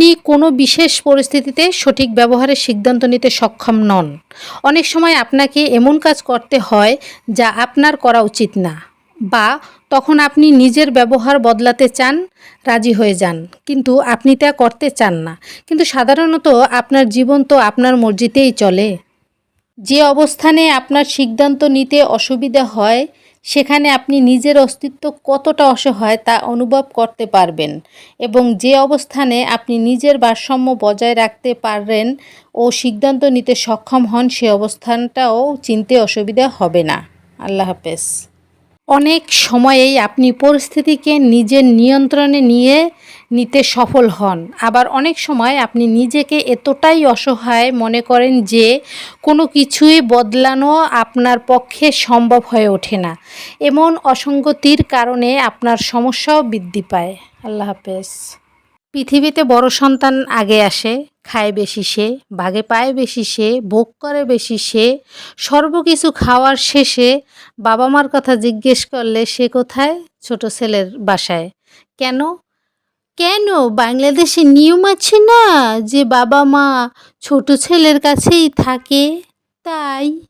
আপনি কোনো বিশেষ পরিস্থিতিতে সঠিক ব্যবহারের সিদ্ধান্ত নিতে সক্ষম নন। অনেক সময় আপনাকে এমন কাজ করতে হয় যা আপনার করা উচিত না বা তখন আপনি নিজের ব্যবহার বদলাতে চান, রাজি হয়ে যান, কিন্তু আপনি তা করতে চান না। কিন্তু সাধারণত আপনার জীবন তো আপনার মর্জিতেই চলে। যে অবস্থানে আপনার সিদ্ধান্ত নিতে অসুবিধা হয় সেখানে আপনি নিজের অস্তিত্ব কতটা অসহায় তা অনুভব করতে পারবেন এবং যে অবস্থানে আপনি নিজের ভারসাম্য বজায় রাখতে পারেন ও সিদ্ধান্ত নিতে সক্ষম হন সে অবস্থানটাও চিনতে অসুবিধা হবে না। আল্লাহ হাফেজ। অনেক সময়েই আপনি পরিস্থিতিকে নিজের নিয়ন্ত্রণে নিয়ে নিতে সফল হন। আবার অনেক সময় আপনি নিজেকে এতটাই অসহায় মনে করেন যে কোনো কিছুই বদলানো আপনার পক্ষে সম্ভব হয়ে ওঠে না। এমন অসঙ্গতির কারণে আপনার সমস্যাও বৃদ্ধি পায়। আল্লাহ হাফেজ। পৃথিবীতে বড় সন্তান আগে আসে, খায় বেশি সে ভাগে পায় বেশি সে, ভোগ করে বেশি সে, সর্বকিছু খাওয়ার শেষে বাবা মার কথা জিজ্ঞেস করলে সে কোথায়? ছোট ছেলের বাসায়। কেন? কেন? বাংলাদেশে নিয়ম আছে না যে বাবা মা ছোট ছেলের কাছেই থাকে? তাই